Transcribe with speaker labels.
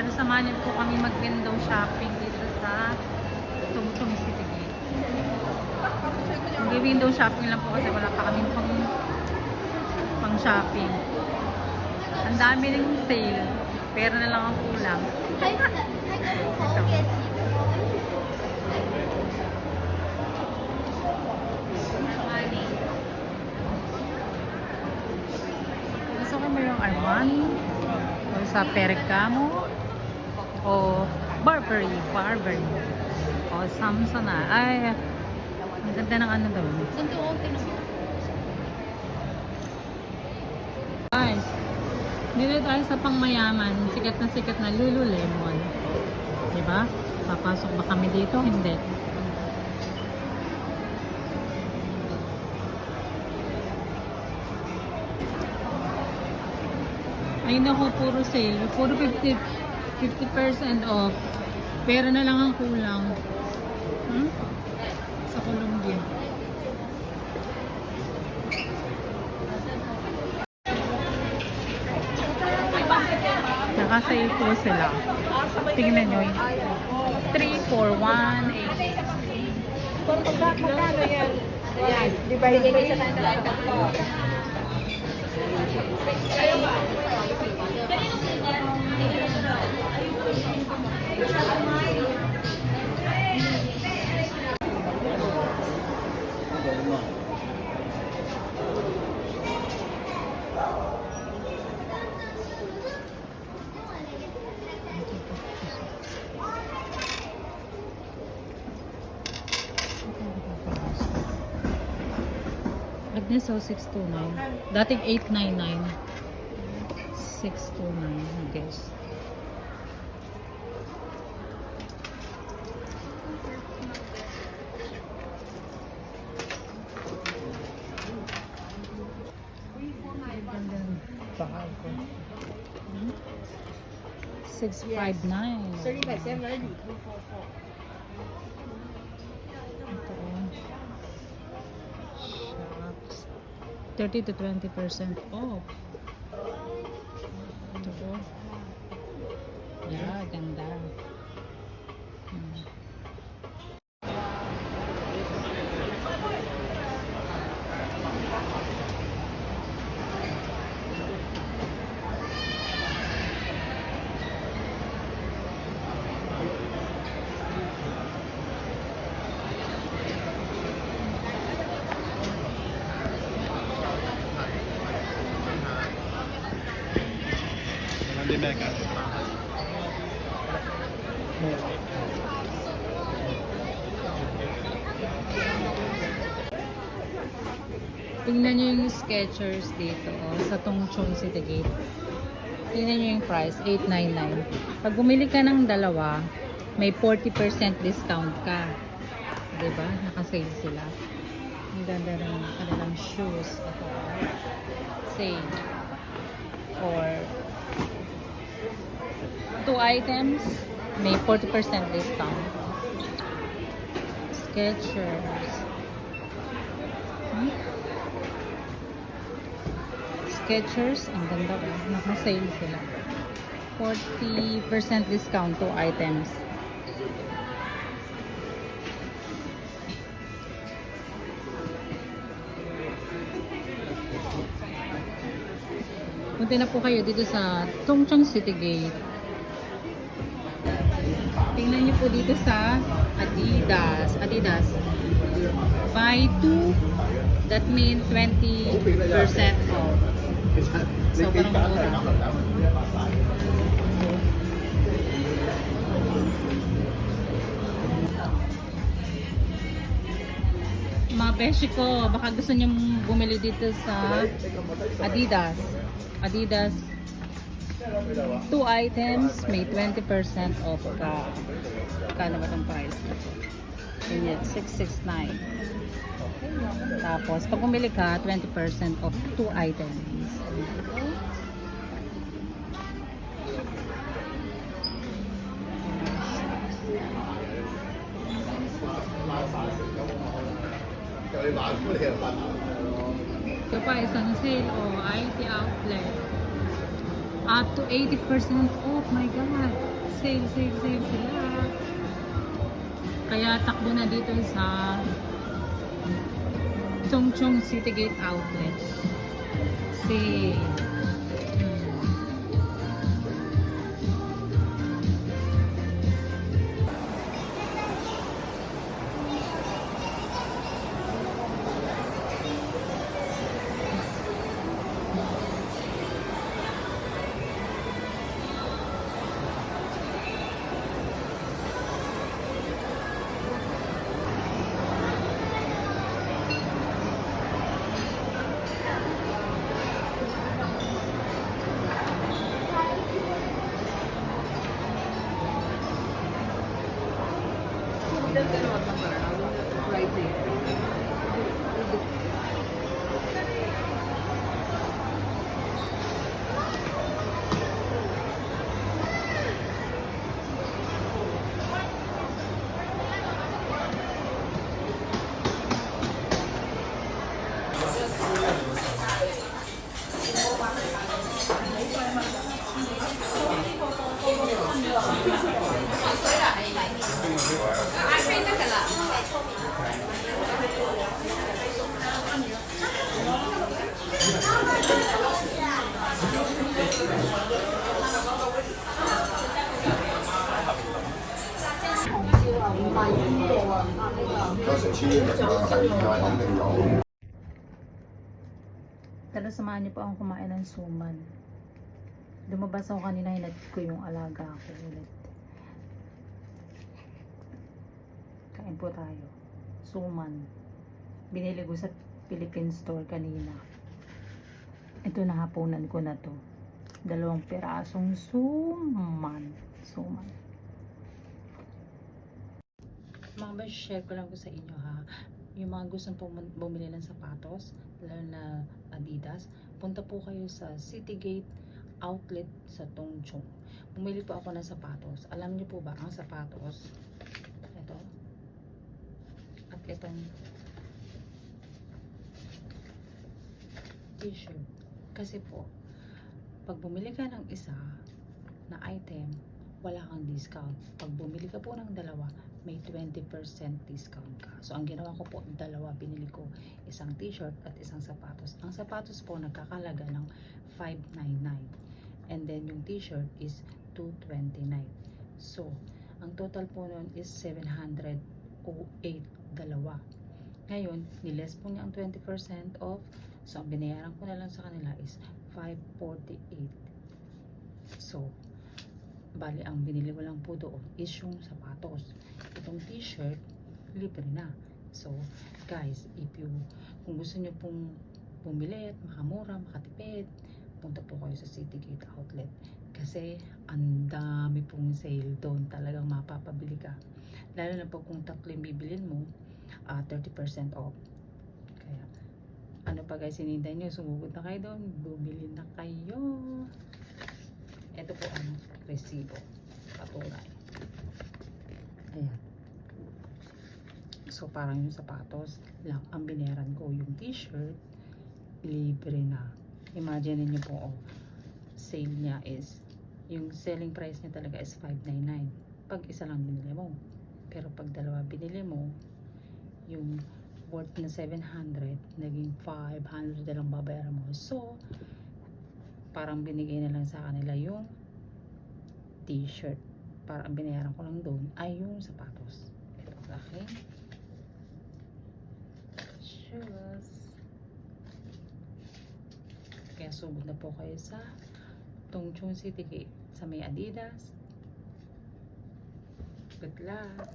Speaker 1: Pero samahan niyo po kami mag-window shopping dito sa Tumtum City Gate. Mag-window shopping lang po kasi wala pa kami pang, pang shopping. Ang dami ng sale. Pero na lang ang kulang.
Speaker 2: Ito.
Speaker 1: Gusto ko mo yung Armani? O sa Pergamo? O Burberry, Burberry o Samsonite. Ay, ang ganda ng ano daw.
Speaker 2: 真的 okay naman.
Speaker 1: Guys, dito tayo sa pangmayaman. Sikat na sikat na Lululemon. Diba? Papasok ba kami dito? Hindi. Ay naku, puro sale. Puro 50, 50% off. Pera na lang ang kulang. Hmm? Sa Colombia. Nakasale po sila. Tingnan nyo yun. 3, 4, 1, 8.
Speaker 2: Kung magkano yan? Divide by
Speaker 1: niya. So, 629. Dating 899. 629, I guess. Bahay ko. 659.
Speaker 2: 35,
Speaker 1: 790, 344. 30 to 20% off.
Speaker 3: Mega.
Speaker 1: Tingnan nyo yung Skechers dito oh, sa Tongchong City Gate. Tingnan nyo yung price, 899. Pag bumili ka ng dalawa, may 40% discount ka. 'Di ba? Naka-sale sila. Ang ganda ng kanilang shoes. Ito. Sale. For two items, may 40% discount. Skechers. Hmm? Skechers, ang ganda ko. Naka-sale sila. 40% discount to items. Punta na po kayo dito sa Tongchang City Gate. Tingnan niyo po dito sa Adidas. Adidas. Buy two, that means 20% off. Sobrang mura. Mga beshi ko, baka gusto niyo bumili dito sa Adidas. Adidas. Two items, may 20% off ka. Kano ba itong price? Yun yan, 669. Tapos, pag bumili ka, 20% off two items. Ito pa, isang sale o IT outlet. Up to 80% off. My God. Sale, sale, sale sila. Kaya takbo na dito sa Chongchong City Gate Outlet. Sale. Tara, samahan niyo po akong kumain ng suman. Lumabas ako kanina, hinatid ko yung alaga ko ulit. Kain po tayo. Suman. Binili ko sa Philippine store kanina. Ito na hapunan ko na to. Dalawang pirasong suman. Suman. Mga ba, share ko lang ko sa inyo ha. Yung mga gustong bumili ng sapatos, lalo na Adidas, punta po kayo sa Citygate outlet sa Tongchong. Bumili po ako ng sapatos. Alam niyo po ba ang sapatos? Ito. At itong t-shirt. Kasi po, pag bumili ka ng isa na item, wala kang discount. Pag bumili ka po ng dalawa, may 20% discount ka. So, ang ginawa ko po, dalawa binili ko. Isang t-shirt at isang sapatos. Ang sapatos po, nagkakalaga ng 599. And then, yung t-shirt is 229. So, ang total po nun is 708 dalawa. Ngayon, niles po niya ang 20% off. So, ang binayaran ko na lang sa kanila is 548. So, bali ang binili ko lang po doon is yung sapatos. Itong t-shirt, libre na. So, guys, if you, kung gusto nyo pong bumili at makamura, makatipid, punta po kayo sa Citygate Outlet. Kasi, ang dami pong sale doon. Talagang mapapabili ka. Lalo na pag kung tatlo yung bibilin mo, ah, 30% off. Kaya, ano pa guys, hinintay nyo, sumugod na kayo doon, bumili na kayo. Ito po ang resibo. Patunay. Ayan. So, parang yung sapatos lang ang binayaran ko. Yung t-shirt, libre na. Imagine niyo po, oh, sale niya is, yung selling price niya talaga is 599. Pag isa lang binili mo. Pero pag dalawa binili mo, yung worth na 700, naging 500 na lang babayaran mo. So, parang binigay na lang sa kanila yung t-shirt. Parang binayaran ko lang doon ay yung sapatos. Ito, okay? Shoes. Kaya sugod na po kayo sa Tongchong City Gate sa may Adidas. Good luck!